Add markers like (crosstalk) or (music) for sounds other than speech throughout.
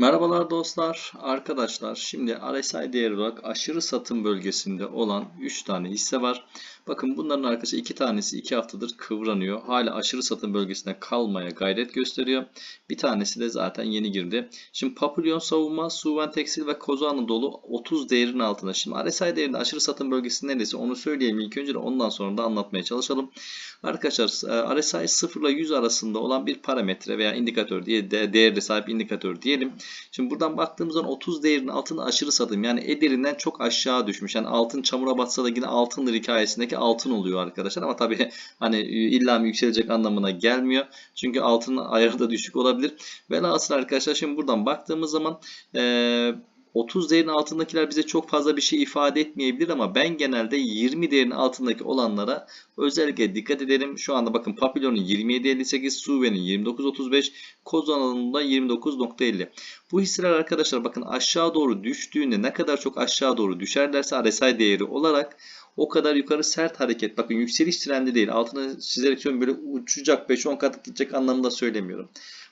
Merhabalar dostlar, arkadaşlar. Şimdi RSI değeri olarak aşırı satım bölgesinde olan 3 tane hisse var. Bakın bunların arkadaşlar 2 tanesi 2 haftadır kıvranıyor. Hala aşırı satım bölgesinde kalmaya gayret gösteriyor. Bir tanesi de zaten yeni girdi. Şimdi Papillon Savunma, Suven Tekstil ve Koza Anadolu 30 değerin altında. Şimdi RSI değerinde aşırı satım bölgesi neresi onu söyleyelim ilk önce de ondan sonra da anlatmaya çalışalım. Arkadaşlar RSI 0 ile 100 arasında olan bir parametre veya indikatör diye de, değerli sahip indikatör diyelim. Şimdi buradan baktığımız zaman 30 değerinin altında aşırı satım. Yani ederinden çok aşağı düşmüş. Yani altın çamura batsa da yine altındır hikayesindeki altın oluyor arkadaşlar. Ama tabii (laughs) hani illa yükselecek anlamına gelmiyor. Çünkü altının ayarı da düşük olabilir. Velhasıl arkadaşlar şimdi buradan baktığımız zaman ee, 30 değerin altındakiler bize çok fazla bir şey ifade etmeyebilir ama ben genelde 20 değerin altındaki olanlara özellikle dikkat ederim. Şu anda bakın Papillon'un 27.58, Suve'nin 29.35, Kozan'ın da 29.50. Bu hisseler arkadaşlar bakın aşağı doğru düştüğünde ne kadar çok aşağı doğru düşerlerse RSI değeri olarak o kadar yukarı sert hareket. Bakın yükseliş trendi değil. Altına çizerek söylüyorum böyle uçacak 5-10 kat gidecek anlamında söylemiyorum.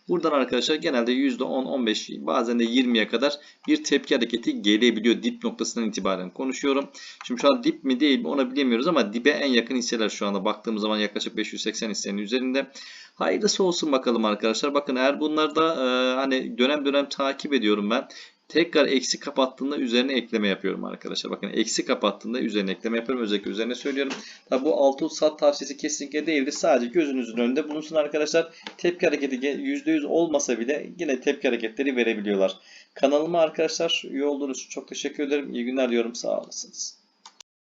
Buradan arkadaşlar genelde %10-15 bazen de 20'ye kadar bir tepki hareketi gelebiliyor dip noktasından itibaren konuşuyorum. Şimdi şu an dip mi değil mi onu bilemiyoruz ama dibe en yakın hisseler şu anda baktığımız zaman yaklaşık 580 hissenin üzerinde. Hayırlısı olsun bakalım arkadaşlar. Bakın eğer bunlarda e, hani dönem dönem takip ediyorum ben. Tekrar eksi kapattığında üzerine ekleme yapıyorum arkadaşlar. Bakın eksi kapattığında üzerine ekleme yapıyorum. Özellikle üzerine söylüyorum. Tabi bu altı sat tavsiyesi kesinlikle değildir. Sadece gözünüzün önünde bulunsun arkadaşlar. Tepki hareketi %100 olmasa bile yine tepki hareketleri verebiliyorlar. Kanalıma arkadaşlar üye olduğunuz için çok teşekkür ederim. İyi günler diyorum. Sağ olasınız.